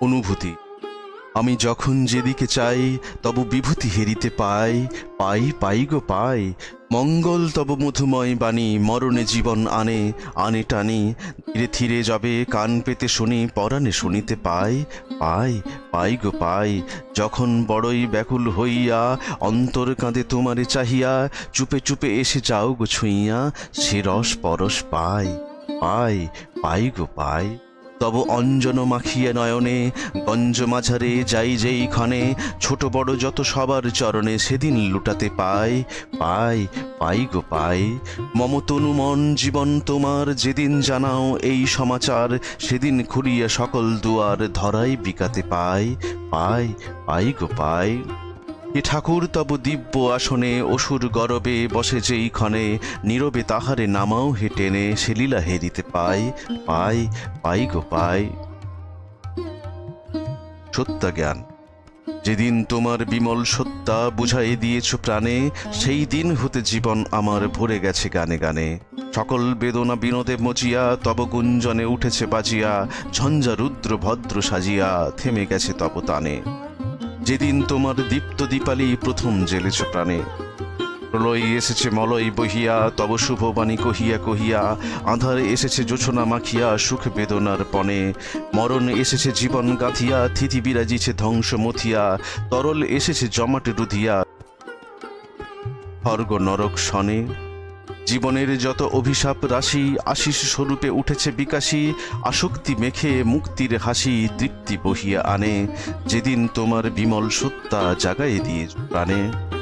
অনুভূতি। আমি যখন যেদিকে চাই, তব বিভূতি হেরিতে পাই পাই পাই গো, পাই। মঙ্গল তব মধুময় বাণী, মরণে জীবন আনে আনে টানি। ধীরে ধীরে যাবে, কান পেতে শুনি, পরাণে শুনিতে পাই পাই পাই গো, পাই। যখন বড়ই ব্যাকুল হইয়া, অন্তর কাঁদে তোমারে চাহিয়া, চুপে চুপে এসে যাও গো ছুঁইয়া, সে রস পরশ পাই পাই পাই গো, পাই। তব অঞ্জন মাখিয়া নয়নে গঞ্জ মাঝারে যাই যেই ক্ষণে, ছোট বড় যত সবার চরণে সেদিন লুটাতে পাই পাই পাই গো পাই। মমতনু মন, জীবন তোমার, যেদিন জানাও এই সমাচার, সেদিন খুলিয়া সকল দুয়ার ধরাই বিকাতে পাই পাই পাই গো পাই। এ ঠাকুর তব দিব্য আসনে অসুর গরবে বসে যেই ক্ষণে। নীরবে তাহারে নামাও হে টেনে, সে লীলা হেরিতে পাই পাই পাই গো পাই। সত্যা জ্ঞান যেদিন তোমার বিমল সত্তা বুঝাই দিয়েছ প্রাণে, সেই দিন হতে জীবন আমার ভরে গেছে গানে গানে। সকল বেদনা বিনোদে মজিয়া তব গুঞ্জনে উঠেছে বাজিয়া, ঝঞ্ঝা রুদ্র ভদ্র সাজিয়া, থেমে গেছে তব তানে। যেদিন তোমার দীপ্ত দীপালি প্রথম জেলেছ প্রাণে। প্রলয় এসেছে মলয় বহিয়া, তব শুভবাণী কহিয়া কহিয়া, আধার এসেছে জোছনা মাখিয়া সুখ বেদনার পণে। মরণ এসেছে জীবন গাঁথিয়া থিতি বিরাজিছে ধ্বংস মথিয়া, তরল এসেছে জমাট রুধিয়া। স্বর্গ নরক শনে জীবনের যত অভিশাপ রাশি, আশিস স্বরূপে উঠেছে বিকাশী, আসক্তি মেখে মুক্তির হাসি তৃপ্তি বহিয়া আনে। যেদিন তোমার বিমল সত্তা জাগায় দিয়ে প্রাণে।